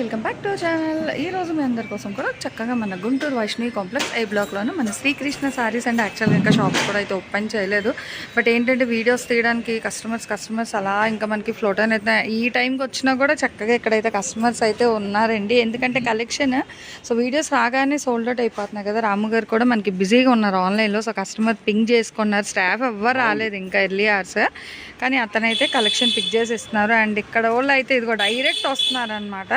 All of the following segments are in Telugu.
Welcome back to channel. ఈ రోజు మీ అందరి కోసం కూడా చక్కగా మన గుంటూరు వైష్ణవి కాంప్లెక్స్ ఏ బ్లాక్లోనూ మన శ్రీకృష్ణ సారీస్ అండ్ యాక్చువల్గా ఇంకా షాప్స్ కూడా అయితే ఓపెన్ చేయలేదు. బట్ ఏంటంటే వీడియోస్ తీయడానికి కస్టమర్స్ కస్టమర్స్ అలా ఇంకా మనకి ఫ్లోట్ అనేది ఈ టైంకి వచ్చినా కూడా చక్కగా ఇక్కడైతే కస్టమర్స్ అయితే ఉన్నారండి. ఎందుకంటే కలెక్షన్ సో వీడియోస్ రాగానే సోల్డ్ అవుట్ అయిపోతున్నాయి కదా. రాము గారు కూడా మనకి బిజీగా ఉన్నారు ఆన్లైన్లో సో కస్టమర్ పింక్ చేసుకున్నారు. స్టాఫ్ ఎవ్వరు రాలేదు ఇంకా ఎర్లీ అవర్స్ కానీ అతనైతే కలెక్షన్ పిక్ చేసి ఇస్తున్నారు అండ్ ఇక్కడ వాళ్ళు అయితే ఇదిగో డైరెక్ట్ వస్తున్నారు అనమాట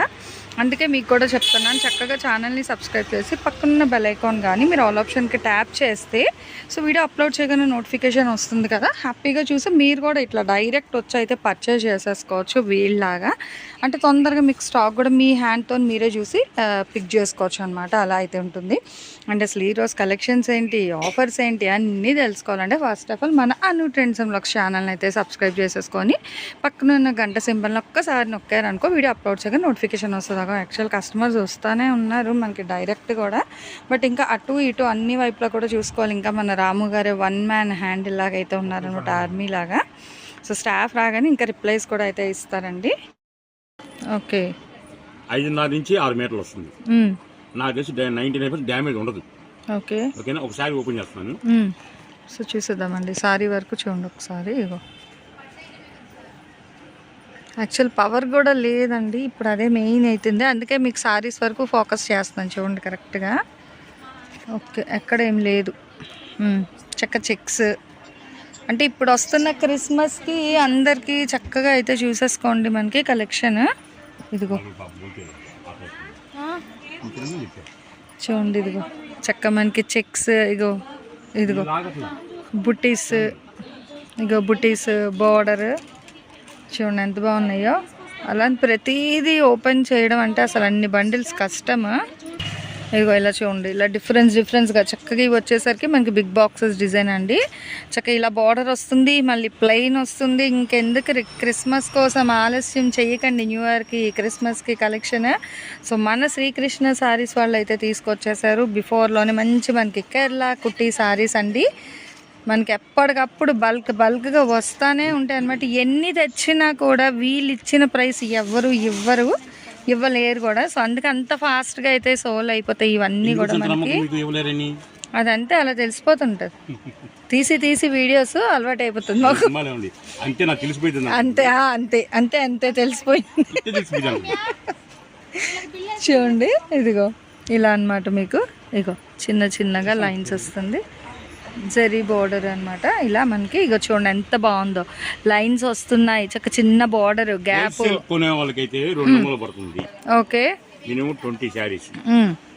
అందుకే మీకు కూడా చెప్తున్నాను. చక్కగా ఛానల్ని సబ్స్క్రైబ్ చేసి పక్కనున్న బెల్ ఐకాన్ కానీ మీరు ఆల్ ఆప్షన్కి ట్యాప్ చేస్తే సో వీడియో అప్లోడ్ చేయగానే నోటిఫికేషన్ వస్తుంది కదా. హ్యాపీగా చూసి మీరు కూడా ఇట్లా డైరెక్ట్ వచ్చి అయితే పర్చేజ్ చేసేసుకోవచ్చు వీళ్ళలాగా. అంటే తొందరగా మీకు స్టాక్ కూడా మీ హ్యాండ్తో మీరే చూసి పిక్ చేసుకోవచ్చు అనమాట అలా అయితే ఉంటుంది. అంటే అసలు ఈరోజు కలెక్షన్స్ ఏంటి ఆఫర్స్ ఏంటి అన్నీ తెలుసుకోవాలంటే ఫస్ట్ ఆఫ్ ఆల్ మన అను ట్రెండ్స్ బ్లాగ్స్ ఛానల్ని అయితే సబ్స్క్రైబ్ చేసేసుకొని పక్కన ఉన్న గంట సింబల్ని ఒక్కసారి నొక్కారనుకో వీడియో అప్లోడ్ చేయగా నోటిఫికేషన్ వస్తుంది యాక్చువల్ కస్టమర్స్ వస్తూనే ఉన్నారు మనకి డైరెక్ట్ కూడా. బట్ ఇంకా అటు ఇటు అన్ని వైపులా కూడా చూసుకోవాలి. ఇంకా మన రాము గారు వన్ మ్యాన్ హ్యాండిల్ లాగా అయితే ఉన్నారనమాట ఆర్మీ లాగా. సో స్టాఫ్ రాగానే ఇంకా రిప్లైస్ కూడా అయితే ఇస్తారండి. ఓకే ఐదున్నర నుంచి ఆరు మీటర్లు వస్తుంది. నాకు తెలిసి నైన్టీ నైన్ పర్సెంట్ డ్యామేజ్ ఉండదు. ఓకే ఓకేనా? ఒకసారి ఓపెన్ చేస్తున్నాను సో చూసేద్దామండి. సారీ వరకు చూడండి ఒకసారి ఇగో. యాక్చువల్ పవర్ కూడా లేదండి. ఇప్పుడు అదే మెయిన్ అవుతుంది అందుకే మీకు సారీస్ వరకు ఫోకస్ చేస్తున్నాను చూడండి కరెక్ట్గా. ఓకే ఎక్కడ ఏం లేదు. చక్క చెక్స్. అంటే ఇప్పుడు వస్తున్న క్రిస్మస్కి అందరికీ చక్కగా అయితే చూసేసుకోండి మనకి కలెక్షన్. ఇదిగో. చూడండి ఇదిగో. చక్క మనకి చెక్స్ ఇగో ఇదిగో. బుటీస్ ఇగో బుటీస్ బోర్డర్. చూడండి ఎంత బాగున్నాయో. అలా ప్రతిదీ ఓపెన్ చేయడం అంటే అసలు అన్ని బండిల్స్ కష్టం ఇదిగో ఇలా చూడండి ఇలా డిఫరెన్స్ డిఫరెన్స్గా చక్కగా ఇవి వచ్చేసరికి మనకి బిగ్ బాక్సెస్ డిజైన్ అండి. చక్కగా ఇలా బార్డర్ వస్తుంది మళ్ళీ ప్లెయిన్ వస్తుంది. ఇంకెందుకు క్రిస్మస్ కోసం ఆలస్యం చేయకండి న్యూ ఇయర్కి క్రిస్మస్కి కలెక్షన్ సో మన శ్రీకృష్ణ సారీస్ వాళ్ళు అయితే తీసుకొచ్చేసారు బిఫోర్లోనే మంచి మనకి కేరళ కుట్టి సారీస్ అండి. మనకి ఎప్పటికప్పుడు బల్క్ బల్క్గా వస్తానే ఉంటాయి అనమాట ఎన్ని తెచ్చినా కూడా వీళ్ళు ఇచ్చిన ప్రైస్ ఎవ్వరు ఇవ్వరు ఇవ్వలేరు కూడా. సో అందుకే అంత ఫాస్ట్గా అయితే సోల్ అయిపోతాయి ఇవన్నీ కూడా మనకి. అదంతే అలా తెలిసిపోతుంటుంది. తీసి తీసి వీడియోస్ అలవాటు అయిపోతుంది మాకు. అంతే నాకు తెలిసిపోయింది. అంతే అంతే అంతే అంతే తెలిసిపోయింది. చూడండి ఇదిగో ఇలా అన్నమాట మీకు. ఇగో చిన్న చిన్నగా లైన్స్ వస్తుంది. జరీ బోర్డర్ అన్నమాట. ఇలా మనకి ఇగో చూడండి ఎంత బాగుందో. లైన్స్ వస్తున్నాయి. చక్క చిన్న బోర్డర్ గ్యాప్. కొనే వాళ్ళకైతే రెండు వందలు పడుతుంది. ఓకే. Minimum twenty saris.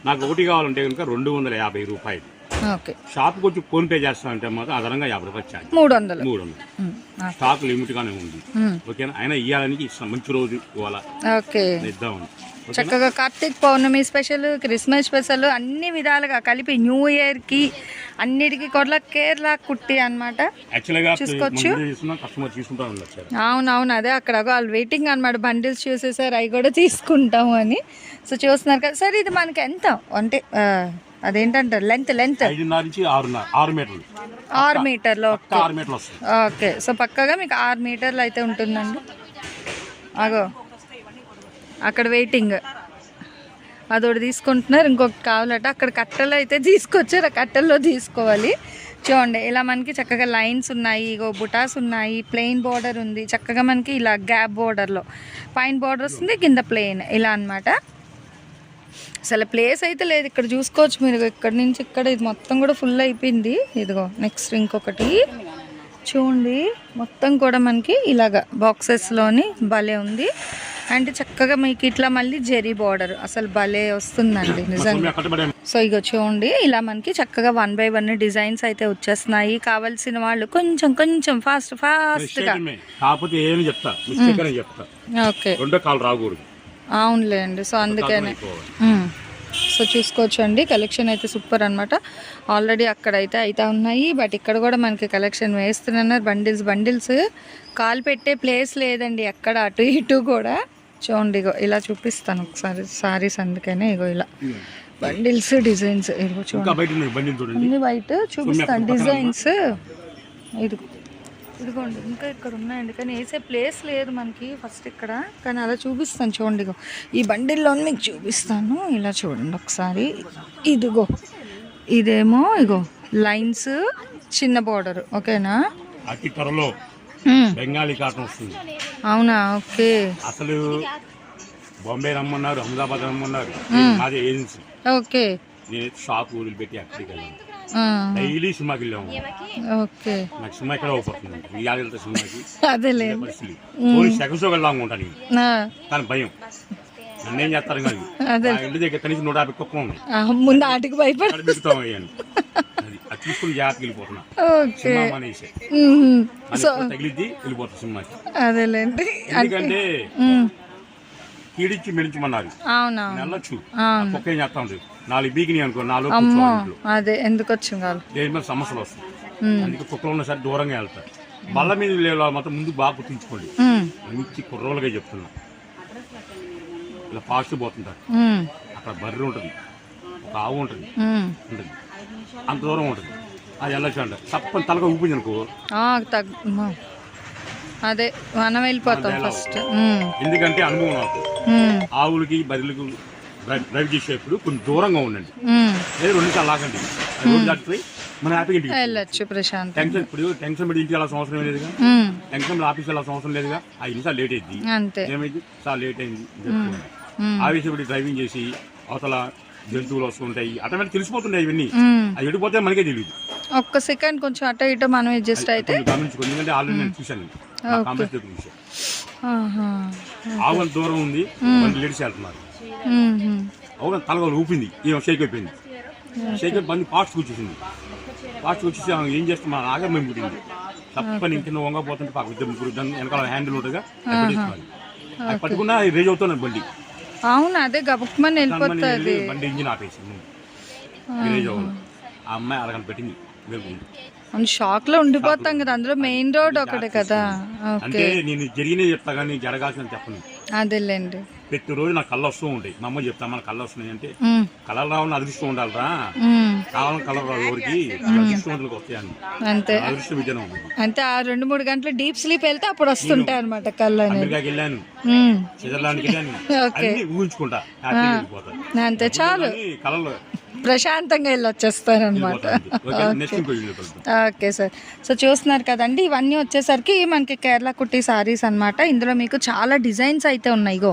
నాకు ఒకటి కావాలంటే కనుక రెండు వందల యాభై రూపాయలు. ఓకే. షాప్కి వచ్చి ఫోన్ పే చేస్తానంటే మాత్రం అదనంగా యాభై రూపాయలు ఛార్జ్. మూడు వందలు. మూడు వందలు. స్టాక్ లిమిట్ గానే ఉంది ఓకేనా? అయినా ఇవ్వాలని ఇస్తాం. మంచి రోజు ఇవాళ. ఇద్దామని ఓకేనా? చక్కగా Kartik Pournami special Christmas special అన్ని విధాలుగా కలిపి న్యూ ఇయర్కి అన్నిటికీ కూడా కేరళ కుట్టి అన్నమాట. యాక్చువల్గా చూసుకోవచ్చు. అవునవును అదే అక్కడ వాళ్ళు వెయిటింగ్ అనమాట బండిల్స్ చూసేసారు అవి కూడా తీసుకుంటాము అని. సో చూస్తున్నారు కదా. సరే ఇది మనకి ఎంత? అంటే అదేంటంటారు? లెంత్ లెంత్ ఆరు మీటర్లు. ఓకే. సో పక్కగా మీకు ఆరు మీటర్లు అయితే ఉంటుందండి. అగో. అక్కడ వెయిటింగ్ అదొకటి తీసుకుంటున్నారు ఇంకొకటి కావాలట. అక్కడ కట్టెలు అయితే తీసుకొచ్చారు ఆ కట్టెల్లో తీసుకోవాలి. చూడండి ఇలా మనకి చక్కగా లైన్స్ ఉన్నాయి ఇగో బుటాస్ ఉన్నాయి ప్లెయిన్ బార్డర్ ఉంది. చక్కగా మనకి ఇలా గ్యాప్ బార్డర్లో పైన బార్డర్ వస్తుంది కింద ప్లెయిన్ ఇలా అన్నమాట. అసలు ప్లేస్ అయితే లేదు ఇక్కడ చూసుకోవచ్చు మీరు. ఇక్కడ నుంచి ఇక్కడ ఇది మొత్తం కూడా ఫుల్ అయిపోయింది. ఇదిగో నెక్స్ట్ ఇంకొకటి. చూడండి మొత్తం కూడా మనకి ఇలాగ బాక్సెస్లోని భలే ఉంది. అండ్ చక్కగా మీకు ఇట్లా మళ్ళీ జెరీ బార్డర్ అసలు భలే వస్తుందండి నిజంగా. సో ఇగో చూడండి ఇలా మనకి చక్కగా వన్ బై వన్ డిజైన్స్ అయితే వచ్చేస్తున్నాయి. కావాల్సిన వాళ్ళు కొంచెం కొంచెం ఫాస్ట్ ఫాస్ట్గా మిస్టేక్ కాకపోతే ఏమి చెప్తా ఓకే. రెండో కాలు రాకూడదు. అవునులేండి సో అందుకనే. సో చూసుకోవచ్చు అండి కలెక్షన్ అయితే సూపర్ అనమాట ఆల్రెడీ అక్కడ అయితే అయితే ఉన్నాయి బట్ ఇక్కడ కూడా మనకి కలెక్షన్ వేస్తున్నారు బండిల్స్ బండిల్స్ కాలు పెట్టే ప్లేస్ లేదండి ఎక్కడ అటు ఇటు కూడా. చూడండి ఇగో ఇలా చూపిస్తాను ఒకసారి. సారీస్ అందుకనే ఇగో ఇలా. బండిల్స్ డిజైన్స్ ఇదిగో చూడండి. బయట అన్ని వైట్ చూపిస్తాను. డిజైన్స్ ఇదిగో. ఇదిగోండి ఇంకా ఇక్కడ ఉన్నాయండి కానీ వేసే ప్లేస్ లేదు మనకి ఫస్ట్ ఇక్కడ. కానీ అలా చూపిస్తాను చూడండి ఇగో ఈ బండిల్లో మీకు చూపిస్తాను. ఇలా చూడండి ఒకసారి. ఇదిగో. ఇదేమో ఇగో లైన్స్ చిన్న బార్డర్. ఓకేనా? అతి త్వరలో హ్మ్. బెంగాలీ కాటన్ వస్తుంది. అవునా? ఓకే. అసలు బాంబే రమ్మన్నారు అహ్మదాబాద్ రమ్మన్నారు. మాది ఏజెన్సీ. ఓకే. నేను షాప్ వదిలిపెట్టి అక్కడికి వెళ్ళాను. డైలీ సినిమాకి వెళ్ళాము. ఓకే. నాకు సినిమా ఎక్కడ అవపడుతుంది ఇవాళ వెళ్తా సినిమాకి. అదేలే. సెకండ్ షో వెళ్దాం ఉంటాను కానీ భయం. నన్ను చేస్తారు. మా ఇంటి దగ్గర కనీసం నూట యాభై కుక్క ఆ, ముందు ఆటికి భయపడ చూసుకుని జాగ్రత్తకి వెళ్ళిపోతున్నా. ఓకే. అది సో ఎప్పుడు తగిలిద్ది వెళ్ళిపోతా సినిమాకి. అదేలేండి. ఎందుకంటే మ్మ్. కీడిచ్చి మెడించమన్నారు వెళ్ళొచ్చు. కుక్క ఏం చేస్తా ఉంది నాలుగు బీకిని అనుకో నాలుగు అదే ఎందుకు వచ్చింది కాదు దేని మీద సమస్యలు వస్తాయి. అందుకే కుక్కలు ఉన్న సరే దూరంగా వెళ్తారు బల్ల మీద లేవు మాత్రం ముందు బాగా గుర్తుంచుకోండి. మంచి కుర్రోలుగా చెప్తున్నా. ఇలా ఫాస్ట్ పోతుంటారు. అక్కడ బర్రె ఉంటుంది. ఒక ఆవు ఉంటుంది. ఉంటుంది. అంత దూరం ఉంటుంది. అది వెళ్ళొచ్చు అంట తప్పని తలగా ఊపింది అనుకో. ఆ. అదే మనం వెళ్ళిపోతాం ఫస్ట్. ఎందుకంటే అనుభవం నాకు. ఆవులకి బదులకు డ్రైవ్ చేసేప్పుడు కొంచెం దూరంగా ఉండండి. లేదు రెండు నిమిషాలు లాగండి అది రోడ్డు దాటిపోయి మన హ్యాపీగా ఇంటికి వెళ్ళొచ్చు ప్రశాంత్ టెన్షన్ ఇప్పుడు టెన్షన్ పెట్టి ఇంటికి వెళ్ళాల్సిన అవసరం లేదుగా. టెన్షన్ ఆఫీస్కి వెళ్ళాల్సిన అవసరం లేదుగా? ఐదు నిమిషాలు లేట్ అయింది. అంతే. ఏమైంది? చాలా లేట్ అయింది. మ్మ్. ఆవేశపడి డ్రైవింగ్ చేసి అవతల జంతువులు వస్తుంటాయి ఆటోమేటిక్ తెలిసిపోతుంటాయి ఇవన్నీ. అది ఎడిపోతే మనకే తెలియదు ఒక్క సెకండ్ కొంచెం అటు ఇటు మనం అడ్జస్ట్ అయితే. గమనించుకోండి ఎందుకంటే ఆల్రెడీ నేను చూశాను నా కామెంట్స్ దగ్గర చూశాను ఆహా. ఆవు అంత దూరం ఉంది లేడీస్ వెళ్తున్నారు. అవును తలగా ఊపింది ఏమో షేక్ అయిపోయింది. షేక్ అయిపోయి బండి ఫాస్ట్ కూర్చేసింది ఫాస్ట్ వచ్చేసి ఏం చేస్తే మన ఆగం మేము పుట్టింది తప్పని కింద వంగపోతుంటే పాక ఇద్దరు ముగ్గురు దాన్ని వెనకాల హ్యాండిల్ అది పట్టుకున్నా రేజ్ అవుతున్నాను బండి. అవును అదే గబుక్మని వెళ్ళిపోతుంది. వెళ్ళి బండి ఇంజిన్ ఆపేసింది ఆ. అమ్మాయి అరగంట పెట్టింది. వెళ్తుంది అవును షాక్లో ఉండిపోతాం కదా అందులో మెయిన్ రోడ్ ఒకటే కదా. ఓకే. నేను చెప్తా కానీ జరగాల్సిన చెప్పను. అదేలేండి. ప్రతిరోజు నాకు కళ్ళు వస్తూ ఉంటాయి. మా అమ్మ చెప్తా మన కళ్ళు వస్తున్నాయి అంటే. కలర్ రావాలని అదృష్టం ఉండాలిరా. కావాలని కలర్ రావు ఎవరికి అదృష్టవంతులకు వస్తాయని. అంతే. అదృష్టం విజయం అంటే ఆ రెండు మూడు గంటలు డీప్ స్లీప్ వెళ్తే అప్పుడు వస్తుంటాయి అనమాట కళ్ళు అమెరికాకి వెళ్ళాను. స్విట్జర్లాండ్కి వెళ్ళాను. అన్ని ఊహించుకుంటా. అంతే చాలు. కానీ కలర్లో ప్రశాంతంగా వెళ్ళి వచ్చేస్తారనమాట ఓకే సార్. సో చూస్తున్నారు కదండి ఇవన్నీ వచ్చేసరికి మనకి కేరళ కుట్టి సారీస్ అన్నమాట. ఇందులో మీకు చాలా డిజైన్స్ అయితే ఉన్నాయి. ఇగో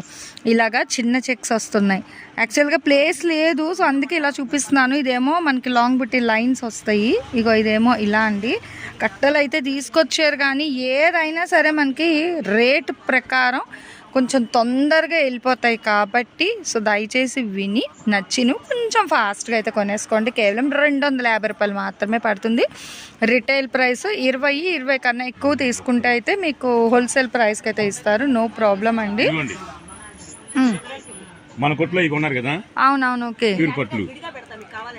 ఇలాగా చిన్న చెక్స్ వస్తున్నాయి. యాక్చువల్గా ప్లేస్ లేదు సో అందుకే ఇలా చూపిస్తున్నాను. ఇదేమో మనకి లాంగ్ బుట్టి లైన్స్ వస్తాయి. ఇగో ఇదేమో ఇలా అండి. కట్టలు అయితే తీసుకొచ్చారు కానీ ఏదైనా సరే మనకి రేట్ ప్రకారం కొంచెం తొందరగా వెళ్ళిపోతాయి కాబట్టి సో దయచేసి విని నచ్చిను కొంచెం ఫాస్ట్గా అయితే కొనేసుకోండి. కేవలం రెండు వందల యాభై రూపాయలు మాత్రమే పడుతుంది. రిటైల్ ప్రైస్ ఇరవై ఇరవై కన్నా ఎక్కువ తీసుకుంటే అయితే మీకు హోల్సేల్ ప్రైస్కి అయితే ఇస్తారు. నో ప్రాబ్లం అండి. మన కొట్లో ఇక ఉన్నారు కదా? అవునవును ఓకే. ప్యూర్ కొట్లు.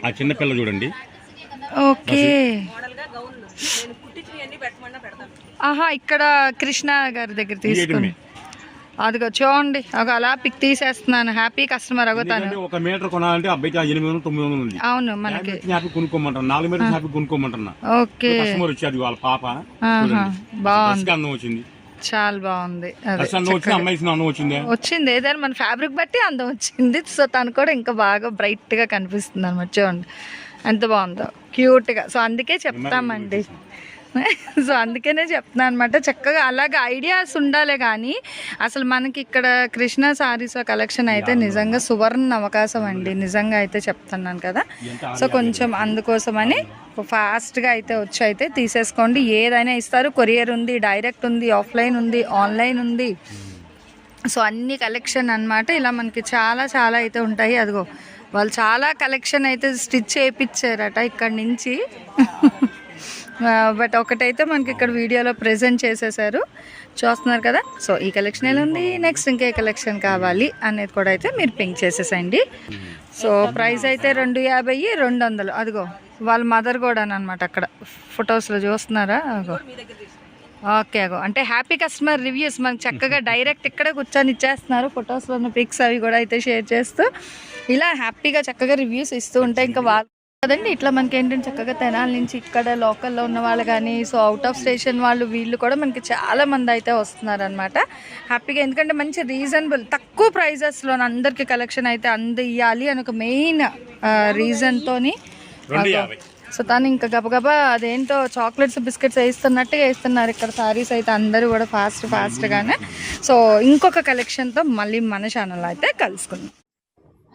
ఆ చిన్న పిల్ల చూడండి. ఓకే. ఆహా ఇక్కడ కృష్ణ గారి దగ్గర తీసుకుని అదిగో చూడండి ఒక అలా పిక్ తీసేస్తున్నాను. హ్యాపీ కస్టమర్ అవుతాను ఒక మీటర్ కొనాలంటే అబ్బాయి ఎనిమిది వందలు తొమ్మిది వందలు ఉంది. అవును మనకి. హ్యాపీ కొనుక్కోమంటారు నాలుగు మీటర్ హ్యాపీ కొనుక్కోమంటున్నా. ఓకే. కస్టమర్ వచ్చాడు వాళ్ళ పాప. బాగుంది. అందం వచ్చింది. చాలా బాగుంది. వచ్చింది వచ్చింది? వచ్చింది. ఏదైనా మన ఫ్యాబ్రిక్ బట్టి అందం వచ్చింది. సో తను కూడా ఇంకా బాగా బ్రైట్గా కనిపిస్తుంది అనమాట చూడండి. ఎంత బాగుందో. క్యూట్గా. సో అందుకే చెప్తామండి. సో అందుకనే చెప్తున్నాను అనమాట చక్కగా అలాగే ఐడియాస్ ఉండాలి కానీ అసలు మనకి ఇక్కడ కృష్ణ సారీస్ కలెక్షన్ అయితే నిజంగా సువర్ణ అవకాశం అండి. నిజంగా అయితే చెప్తున్నాను కదా. సో కొంచెం అందుకోసమని ఫాస్ట్గా అయితే వచ్చి అయితే తీసేసుకోండి. ఏదైనా ఇస్తారు. కొరియర్ ఉంది డైరెక్ట్ ఉంది ఆఫ్లైన్ ఉంది ఆన్లైన్ ఉంది. సో అన్ని కలెక్షన్ అన్నమాట. ఇలా మనకి చాలా చాలా అయితే ఉంటాయి. అదిగో వాళ్ళు చాలా కలెక్షన్ అయితే స్టిచ్ చేయించారట ఇక్కడ నుంచి. బట్ ఒకటైతే మనకి ఇక్కడ వీడియోలో ప్రెజెంట్ చేసేసారు. చూస్తున్నారు కదా? సో ఈ కలెక్షన్ ఎలా ఉంది. నెక్స్ట్ ఇంకే కలెక్షన్ కావాలి అనేది కూడా అయితే మీరు పింక్ చేసేసండి సో ప్రైస్ అయితే రెండు యాభై రెండు వందలు. అదిగో వాళ్ళ మదర్ కూడా అనమాట అక్కడ. ఫొటోస్లో చూస్తున్నారా? అగో ఓకే అగో అంటే హ్యాపీ కస్టమర్ రివ్యూస్ మనకు చక్కగా డైరెక్ట్ ఇక్కడే కూర్చొని ఇచ్చేస్తున్నారు. ఫొటోస్లో ఉన్న పిక్స్ అవి కూడా అయితే షేర్ చేస్తూ ఇలా హ్యాపీగా చక్కగా రివ్యూస్ ఇస్తూ ఉంటాయి ఇంకా వాళ్ళు కదండి ఇట్లా మనకి ఏంటంటే చక్కగా తెనాల నుంచి ఇక్కడ లోకల్లో ఉన్న వాళ్ళు కానీ సో అవుట్ ఆఫ్ స్టేషన్ వాళ్ళు వీళ్ళు కూడా మనకి చాలా మంది అయితే వస్తున్నారు అనమాట హ్యాపీగా ఎందుకంటే మంచి రీజనబుల్ తక్కువ ప్రైజెస్లో అందరికీ కలెక్షన్ అయితే అందియాలి అని ఒక మెయిన్ యాభై. సో తను ఇంకా గబగబా అదేంటో చాక్లెట్స్ బిస్కెట్స్ వేస్తున్నట్టుగా వేస్తున్నారు. ఇక్కడ సారీస్ అయితే అందరూ కూడా ఫాస్ట్ ఫాస్ట్గానే సో ఇంకొక కలెక్షన్తో మళ్ళీ మన ఛానల్ అయితే కలుసుకుందాం.